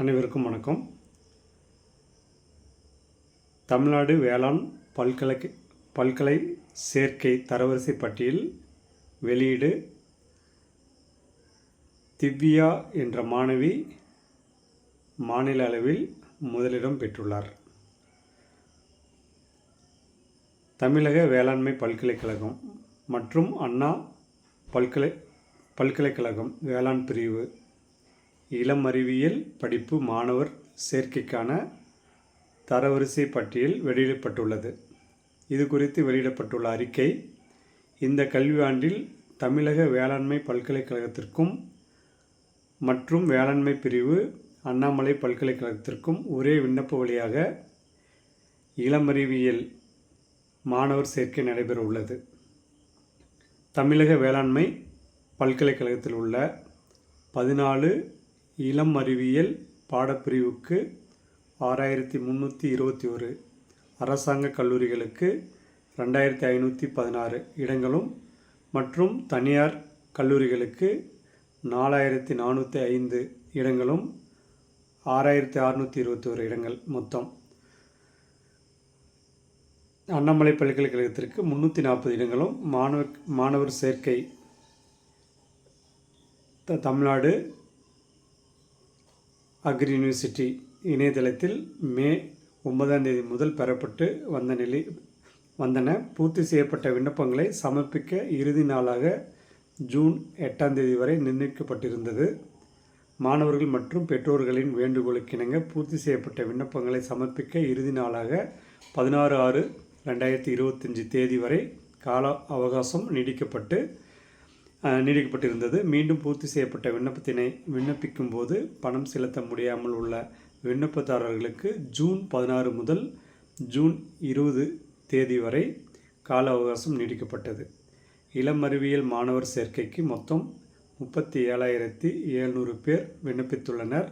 அனைவருக்கும் வணக்கம். தமிழ்நாடு வேளாண் பல்கலை பல்கலை சேர்க்கை தரவரிசை பட்டியல் வெளியீடு திவ்யா என்ற மாணவி மாநில அளவில் முதலிடம் பெற்றுள்ளார். தமிழக வேளாண்மை பல்கலைக்கழகம் மற்றும் அண்ணா பல்கலை பல்கலைக்கழகம் வேளாண் பிரிவு இளம் அறிவியல் படிப்பு மாணவர் சேர்க்கைக்கான தரவரிசை பட்டியல் வெளியிடப்பட்டுள்ளது. இது குறித்து வெளியிடப்பட்டுள்ள அறிக்கை இந்த கல்வியாண்டில் தமிழக வேளாண்மை பல்கலைக்கழகத்திற்கும் மற்றும் வேளாண்மை பிரிவு அண்ணாமலை பல்கலைக்கழகத்திற்கும் ஒரே விண்ணப்ப வழியாக இளமறிவியல் மாணவர் சேர்க்கை நடைபெற உள்ளது. தமிழக வேளாண்மை பல்கலைக்கழகத்தில் உள்ள பதினாலு இளம் அறிவியல் பாடப்பிரிவுக்கு ஆறாயிரத்தி முந்நூற்றி இருபத்தி ஒரு. அரசாங்க கல்லூரிகளுக்கு ரெண்டாயிரத்தி ஐநூற்றி பதினாறு. இடங்களும் மற்றும் தனியார் கல்லூரிகளுக்கு நாலாயிரத்தி நானூற்றி ஐந்து. இடங்களும் ஆறாயிரத்தி அறநூற்றி இருபத்தி ஒரு இடங்கள் மொத்தம். அண்ணாமலை பல்கலைக்கழகத்திற்கு முந்நூற்றி நாற்பது இடங்களும் மாணவ மாணவர் சேர்க்கை த தமிழ்நாடு அக்ரி யூனிவர்சிட்டி இணையதளத்தில் மே ஒன்பதாம் தேதி முதல் பெறப்பட்டு வந்த நிலை வந்தன. பூர்த்தி செய்யப்பட்ட விண்ணப்பங்களை சமர்ப்பிக்க இறுதி நாளாக ஜூன் எட்டாம் தேதி வரை நிர்ணயிக்கப்பட்டிருந்தது. மாணவர்கள் மற்றும் பெற்றோர்களின் வேண்டுகோளுக்கிணங்க பூர்த்தி செய்யப்பட்ட விண்ணப்பங்களை சமர்ப்பிக்க இறுதி நாளாக பதினாறு ஆறு ரெண்டாயிரத்தி இருபத்தஞ்சி தேதி வரை கால அவகாசம் நீடிக்கப்பட்டு நீடிக்கப்பட்டிருந்தது மீண்டும் பூர்த்தி செய்யப்பட்ட விண்ணப்பத்தினை விண்ணப்பிக்கும் போது பணம் செலுத்த முடியாமல் உள்ள விண்ணப்பதாரர்களுக்கு ஜூன் பதினாறு முதல் ஜூன் இருபது தேதி வரை கால அவகாசம் நீடிக்கப்பட்டது இளம் அறிவியல் மாணவர் சேர்க்கைக்கு மொத்தம் முப்பத்தி ஏழாயிரத்தி எழுநூறு பேர் விண்ணப்பித்துள்ளனர்.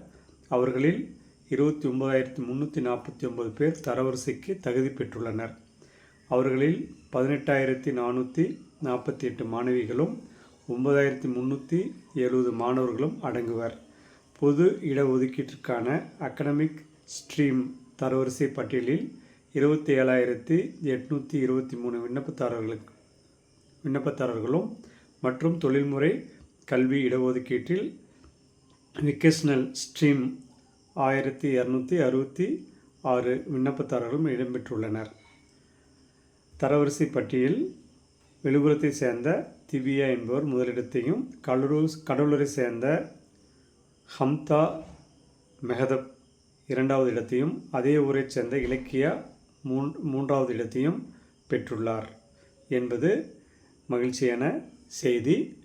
அவர்களில் இருபத்தி ஒன்பதாயிரத்தி முந்நூற்றி நாற்பத்தி ஒன்பது பேர் தரவரிசைக்கு தகுதி பெற்றுள்ளனர். அவர்களில் பதினெட்டாயிரத்தி நானூற்றி நாற்பத்தி எட்டு மாணவிகளும் ஒன்பதாயிரத்தி முந்நூற்றி எழுபது மாணவர்களும் அடங்குவர். பொது இடஒதுக்கீட்டிற்கான அகடமிக் ஸ்ட்ரீம் தரவரிசை பட்டியலில் இருபத்தி ஏழாயிரத்தி எட்நூற்றி இருபத்தி மூணு விண்ணப்பதாரர்களுக்கு விண்ணப்பதாரர்களும் மற்றும் தொழில்முறை கல்வி இடஒதுக்கீட்டில் விக்கேஷனல் ஸ்ட்ரீம் ஆயிரத்தி இரநூத்தி அறுபத்தி ஆறு விண்ணப்பதாரர்களும் இடம்பெற்றுள்ளனர். தரவரிசை பட்டியல் விழுப்புரத்தை சேர்ந்த திவ்யா என்பவர் முதலிடத்தையும் கடலூர் கடலூரை சேர்ந்த ஹம்தா மெஹதப் இரண்டாவது இடத்தையும் அதே ஊரைச் சேர்ந்த இலக்கியா மூன் மூன்றாவது இடத்தையும் பெற்றுள்ளார் என்பது மகிழ்ச்சியான செய்தி.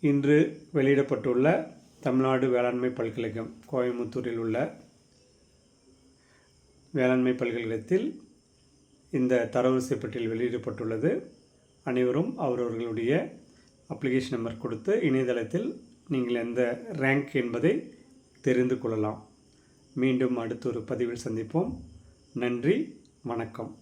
இன்று வெளியிடப்பட்டுள்ள தமிழ்நாடு வேளாண்மை பல்கலைக்கழகம் கோயம்புத்தூரில் உள்ள வேளாண்மை பல்கலைக்கழகத்தில் இந்த தரவரிசை பட்டியல் வெளியிடப்பட்டுள்ளது. அனைவரும் அவரவர்களுடைய அப்ளிகேஷன் நம்பர் கொடுத்து இணையதளத்தில் நீங்கள் எந்த ரேங்க் என்பதை தெரிந்து கொள்ளலாம். மீண்டும் அடுத்த ஒரு பதிவில் சந்திப்போம். நன்றி வணக்கம்.